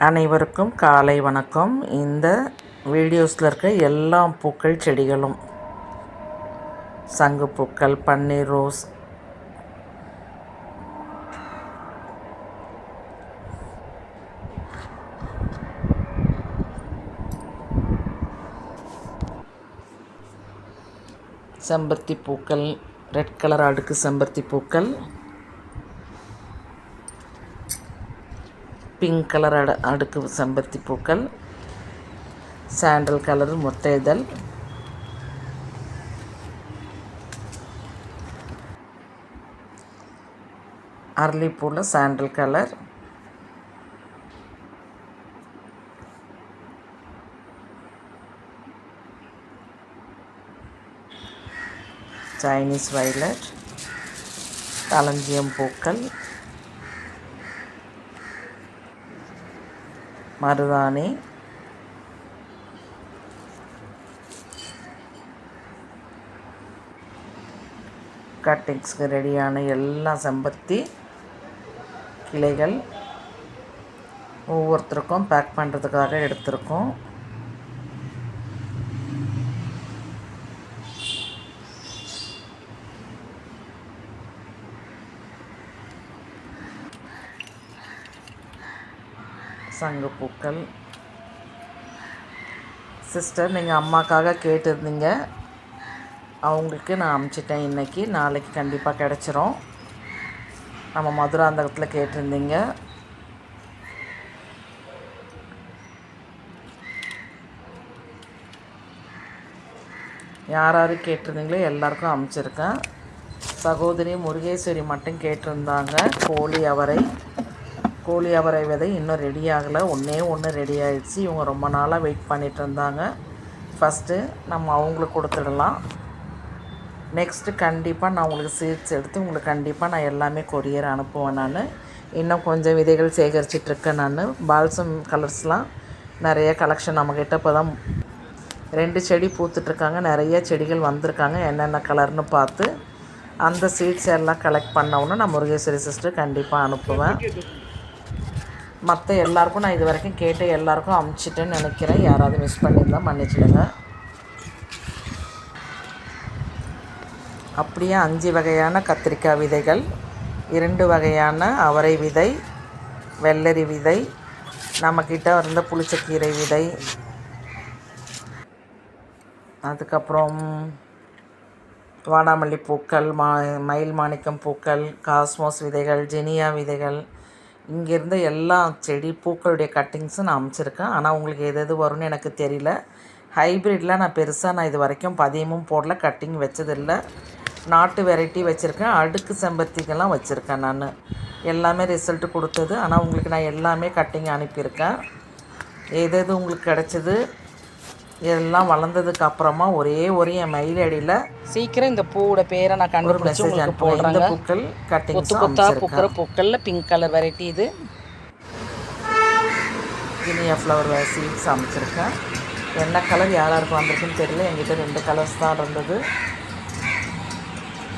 அனைவருக்கும் காலை வணக்கம். இந்த வீடியோஸில் இருக்க எல்லா பூக்கள் செடிகளும் சங்குப்பூக்கள் பன்னீர் ரோஸ் செம்பருத்தி பூக்கள் ரெட் கலர் அடுக்கு செம்பருத்தி பூக்கள் பிங்க் கலர் அட அடுக்கு செம்பருத்தி பூக்கள். சாண்டல் கலர் மொத்த இதழ். அரளிப்பூவில் சாண்டல் கலர் சைனீஸ் வைலட் களஞ்சியம் பூக்கள். மருதாணி. கட்டிங்ஸ்க்கு ரெடியான எல்லா செம்பருத்தி கிளைகள் ஒவ்வொருத்தருக்கும் பேக் பண்ணுறதுக்காக எடுத்திருக்கோம். சங்குப்பூக்கள் சிஸ்டர் நீங்கள் அம்மாக்காக கேட்டிருந்தீங்க. அவங்களுக்கு நான் அமுச்சிட்டேன் இன்றைக்கி நாளைக்கு கண்டிப்பாக கிடச்சிரும். நம்ம மதுராந்தகத்தில் கேட்டிருந்தீங்க. யார் யார் கேட்டிருந்தீங்களோ எல்லாருக்கும் அமுச்சிருக்கேன். சகோதரி முருகேஸ்வரி மட்டும் கேட்டிருந்தாங்க கோழி அவரை. கோழி அவரை விதை இன்னும் ரெடி ஆகலை. ஒன்றே ஒன்று ரெடி ஆகிடுச்சு இவங்க ரொம்ப நாளாக வெயிட் பண்ணிகிட்டு இருந்தாங்க. ஃபஸ்ட்டு நம்ம அவங்களுக்கு கொடுத்துடலாம். நெக்ஸ்ட்டு கண்டிப்பாக நான் உங்களுக்கு சீட்ஸ் எடுத்து உங்களுக்கு கண்டிப்பாக நான் எல்லாமே கொரியர் அனுப்புவேன் நான். இன்னும் கொஞ்சம் விதைகள் சேகரிச்சிட்ருக்கேன் நான். பால்சம் கலர்ஸ்லாம் நிறைய கலெக்ஷன் நம்மக்கிட்ட இப்போ தான் ரெண்டு செடி பூத்துட்ருக்காங்க நிறைய செடிகள் வந்திருக்காங்க. என்னென்ன கலர்னு பார்த்து அந்த சீட்ஸ் எல்லாம் கலெக்ட் பண்ணவுன்னு நான் முருகேஸ்வரி சிஸ்டர் கண்டிப்பாக அனுப்புவேன். மற்ற எல்லாருக்கும் நான் இது வரைக்கும் கேட்டு எல்லாருக்கும் அமுச்சிட்டேன்னு நினைக்கிறேன். யாராவது மிஸ் பண்ணியிருந்தால் மன்னிச்சிடுங்க. அப்படியே அஞ்சு வகையான கத்திரிக்காய் விதைகள் இரண்டு வகையான அவரை விதை வெள்ளரி விதை நம்மக்கிட்ட இருந்த புளிச்சக்கீரை விதை. அதுக்கப்புறம் வாடாமல்லி பூக்கள் மா மயில் மாணிக்கம் பூக்கள் காஸ்மோஸ் விதைகள் ஜெனியா விதைகள் இங்கேருந்து எல்லா செடி பூக்களுடைய கட்டிங்ஸும் நான் அமைச்சிருக்கேன். ஆனால் உங்களுக்கு எது எது வரும்னு எனக்கு தெரியல. ஹைப்ரிட்லாம் நான் பெருசாக நான் இது வரைக்கும் பதியமும் போடல கட்டிங் வச்சதில்லை. நாட்டு வெரைட்டி வச்சுருக்கேன். அடுக்கு செம்பருத்திக்கெல்லாம் வச்சுருக்கேன் நான். எல்லாமே ரிசல்ட்டு கொடுத்தது. ஆனால் உங்களுக்கு நான் எல்லாமே கட்டிங் அனுப்பியிருக்கேன். எது எது உங்களுக்கு கிடச்சிது? எல்லாம் வளர்ந்ததுக்கு அப்புறமா ஒரே ஒரு என் மெயில் ஐடியில் சீக்கிரம் இந்த பூவோட பேரை நான் கண்டுபிடிச்சு உங்களுக்கு போடுறேங்க. பூக்கள் கொத்து கட்டிங்ஸ் கொத்தா பூக்கிற பூக்கள்ல பிங்க் கலர் வெரைட்டி இது. கினியா ஃப்ளவர் சீட்ஸ் அமைச்சிருக்கேன். என்ன கலர் யார் யாருக்கு வந்திருக்குன்னு தெரியல. என்கிட்ட ரெண்டு கலர்ஸ் தான் இருந்தது.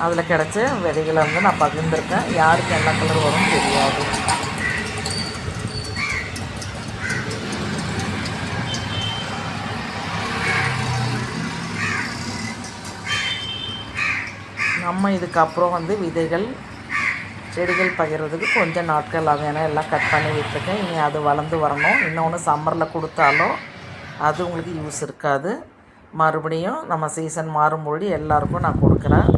அதில் கிடச்ச விதைகளை வந்து நான் பகிர்ந்திருக்கேன். யாருக்கு என்ன கலர் வரும்னு தெரியாது. நம்ம இதுக்கப்புறம் வந்து விதைகள் செடிகள் பகிர்றதுக்கு கொஞ்சம் நாட்கள் ஆகும். ஏன்னா எல்லாம் கட் பண்ணி விட்டுருக்கேன் இனி அது வளர்ந்து வரணும். இன்னொன்று சம்மரில் கொடுத்தாலும் அது உங்களுக்கு யூஸ் இருக்காது. மறுபடியும் நம்ம சீசன் மாறும்பொழுது எல்லாருக்கும் நான் கொடுக்குறேன்.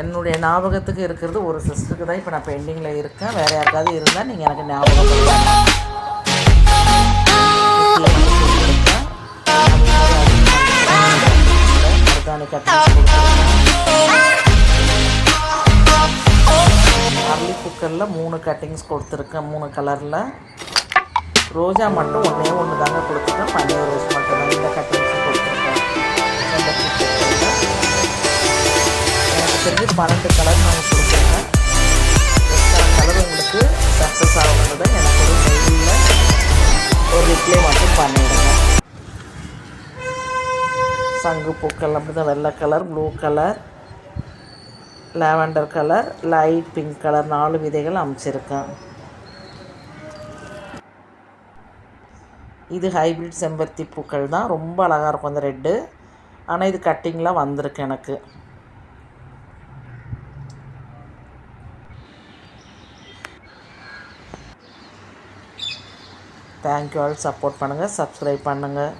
என்னுடைய ஞாபகத்துக்கு இருக்கிறது ஒரு சிஸ்டருக்கு தான் இப்போ நான் பெண்டிங்கில் இருக்கேன். வேறு யாருக்காவது இருந்தால் நீங்கள் எனக்கு ஞாபகம் மருதாணி கட்டி அரளி பூக்களில் மூணு கட்டிங்ஸ் கொடுத்துருக்கேன் மூணு கலரில் ரோஜா மட்டும் ஒன்றே ஒன்று தாங்க கொடுத்துருக்கேன் பன்னீர் ரோஸ் மட்டும் தான். இந்த கட்டிங்ஸும் கொடுத்துருக்கேன். எனக்கு தெரிஞ்சு பன்னெண்டு கலர் நான் கொடுத்துருக்கேன். எத்தனை கலர் உங்களுக்கு சக்ஸஸ் ஆகுங்கிறத எனக்கு ஒரு மெயிலில் ஒரு ரிப்ளை மட்டும் பண்ணிவிடுங்க சங்கு பூக்கள் அப்படி தான் வெள்ளை colour blue colour lavender colour light pink colour நாலு விதைகள் அமைச்சிருக்கேன் இது ஹைப்ரிட் செம்பருத்தி பூக்கள் தான். ரொம்ப அழகாக இருக்கும் அந்த ரெட்டு. ஆனால் இது கட்டிங்லாம் வந்திருக்கு எனக்கு. தேங்க்யூ ஆல் சப்போர்ட் பண்ணுங்கள் சப்ஸ்கிரைப் பண்ணுங்கள்